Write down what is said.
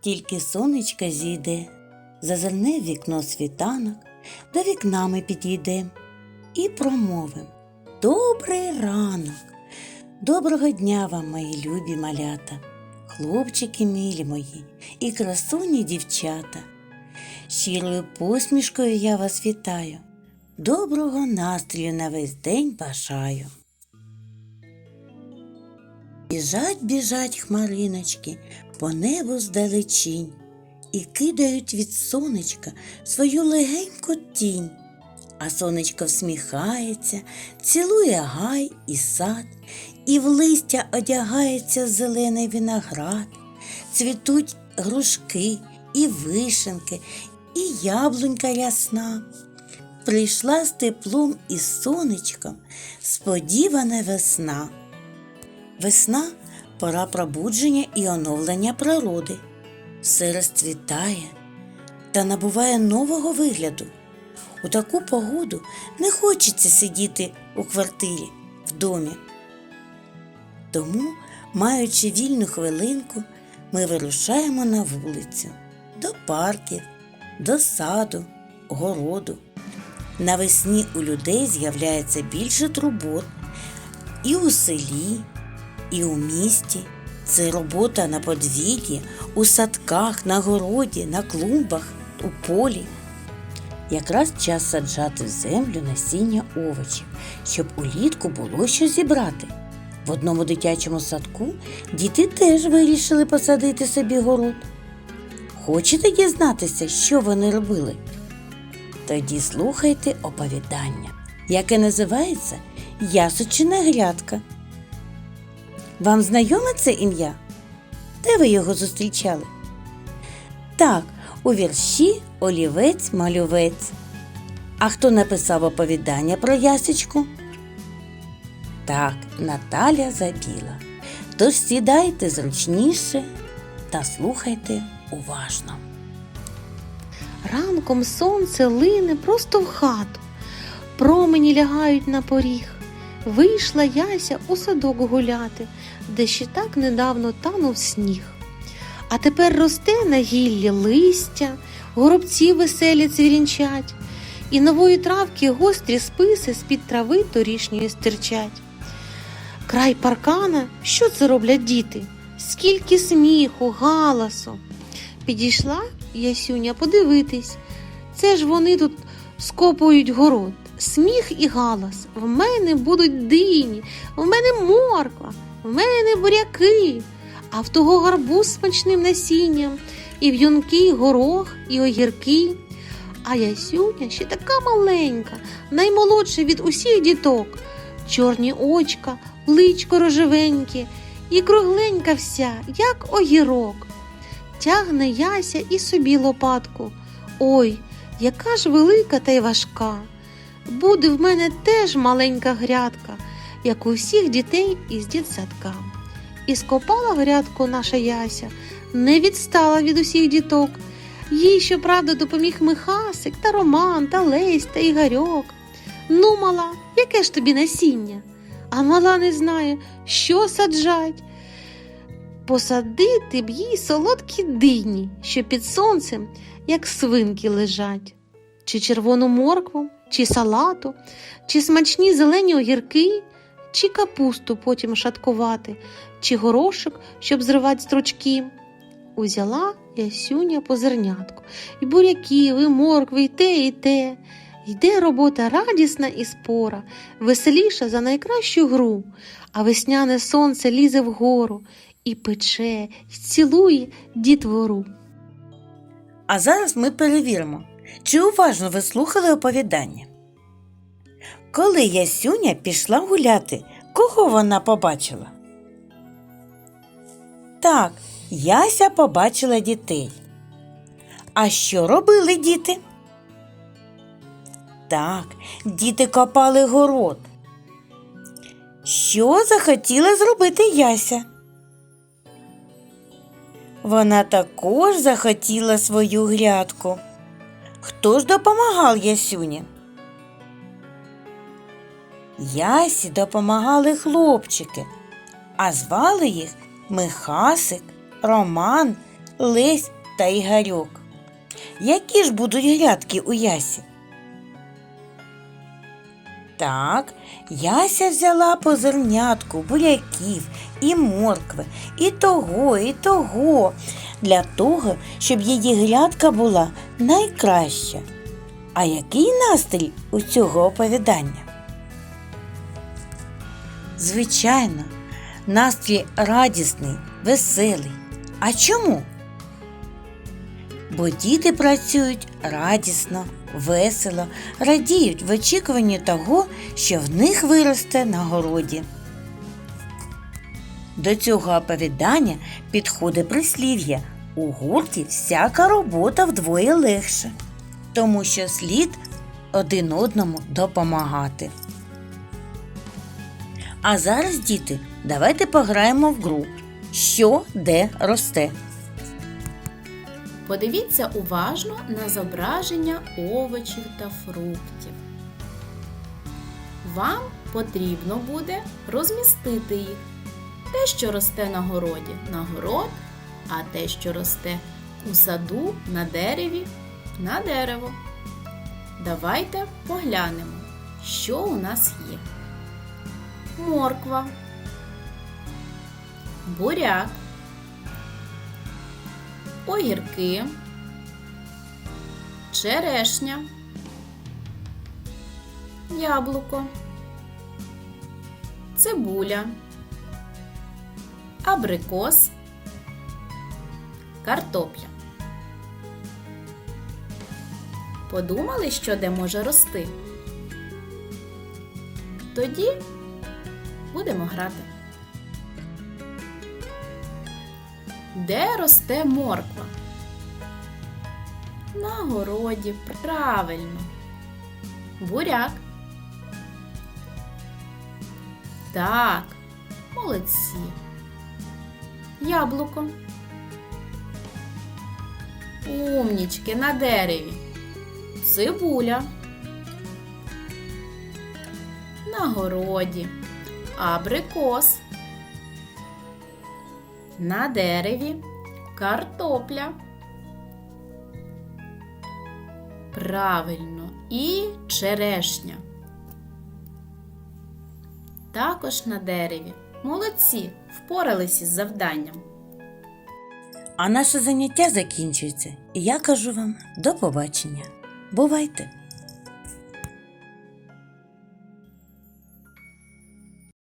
Тільки сонечка зійде, зазирне в вікно світанок, до вікна ми підійдем і промовим Добрий ранок! Доброго дня вам, мої любі малята, хлопчики милі мої і красуні дівчата. Щирою посмішкою я вас вітаю. Доброго настрою на весь день бажаю. Біжать, біжать хмариночки по небу здалечінь і кидають від сонечка свою легеньку тінь. А сонечко всміхається, цілує гай і сад, і в листя одягається зелений виноград, цвітуть грушки і вишенки, і яблунька ясна. Прийшла з теплом і сонечком сподівана весна. Весна пора пробудження і оновлення природи. Все розцвітає та набуває нового вигляду. У таку погоду не хочеться сидіти у квартирі в домі. Тому, маючи вільну хвилинку, ми вирушаємо на вулицю, до парків, до саду, городу. Навесні у людей з'являється більше турбот і у селі, і у місті. Це робота на подвір'ї, у садках, на городі, на клумбах, у полі. Якраз час саджати в землю насіння овочів, щоб улітку було що зібрати. В одному дитячому садку діти теж вирішили посадити собі город. Хочете дізнатися, що вони робили? Тоді слухайте оповідання, яке називається Ясочина грядка. Вам знайоме це ім'я? Де ви його зустрічали? Так, у вірші Олівець малювець. А хто написав оповідання про ясочку? Так, Наталя Забіла. Тож сідайте зручніше та слухайте уважно. Ранком сонце лине просто в хату, промені лягають на поріг. Вийшла Яся у садок гуляти, де ще так недавно танув сніг. А тепер росте на гіллі листя, горобці веселі цвірінчать, і нової травки гострі списи з-під трави торішньої стирчать. Край паркана, що це роблять діти? Скільки сміху, галасу. Підійшла Ясюня подивитись. Це ж вони тут скопують город. Сміх і галас. В мене будуть дині, в мене морква, в мене буряки, а в того гарбуз смачним насінням, і в'юнки, горох, і огірки. А Ясюня ще така маленька, наймолодша від усіх діток. Чорні очка, личко рожевеньке, і кругленька вся, як огірок. Тягне Яся і собі лопатку. Ой, яка ж велика та й важка. Буде в мене теж маленька грядка, як у всіх дітей із дітсадка. І скопала грядку наша Яся, не відстала від усіх діток. Їй, щоправда, допоміг Михасик та Роман, та Лесь та Ігорьок. Ну, мала, яке ж тобі насіння? А мала не знає, що саджать. Посадити б їй солодкі дині, що під сонцем, як свинки лежать, чи червону моркву, чи салату, чи смачні зелені огірки, чи капусту потім шаткувати, чи горошок, щоб зривати стручки. Узяла ясюня по зернятку, і буряків, і моркви, і те, і те. Йде робота радісна і спора, веселіша за найкращу гру, а весняне сонце лізе вгору і пече, і цілує дітвору. А зараз ми перевіримо, чи уважно ви слухали оповідання. Коли Ясюня пішла гуляти, кого вона побачила? Так, Яся побачила дітей. А що робили діти? Так, діти копали город. Що захотіла зробити Яся? Вона також захотіла свою грядку. Хто ж допомагав Ясюні? Ясі допомагали хлопчики, а звали їх Михасик, Роман, Лесь та Ігорьок. Які ж будуть грядки у Ясі? Так, Яся взяла по зернятку буряків і моркви, і того, і того, для того, щоб її грядка була найкраща. А який настрій у цього оповідання? Звичайно, настрій радісний, веселий. А чому? Бо діти працюють радісно, весело, радіють в очікуванні того, що в них виросте на городі. До цього оповідання підходить прислів'я у гурті всяка робота вдвоє легше, тому що слід один одному допомагати. А зараз, діти, давайте пограємо в гру Що де росте. Подивіться уважно на зображення овочів та фруктів. Вам потрібно буде розмістити їх. Те, що росте на городі, на город, а те, що росте у саду, на дереві, на дерево. Давайте поглянемо, що у нас є. Морква, буряк, огірки, черешня, яблуко, цибуля, абрикос, картопля. Подумали, що де може рости? Тоді будемо грати. Де росте морква? На городі, правильно. Буряк. Так, молодці. Яблуко. Умнічки на дереві. Цибуля. На городі. Абрикос. На дереві картопля. Правильно, і черешня. Також на дереві. Молодці, впоралися з завданням. А наше заняття закінчується, і я кажу вам до побачення. Бувайте!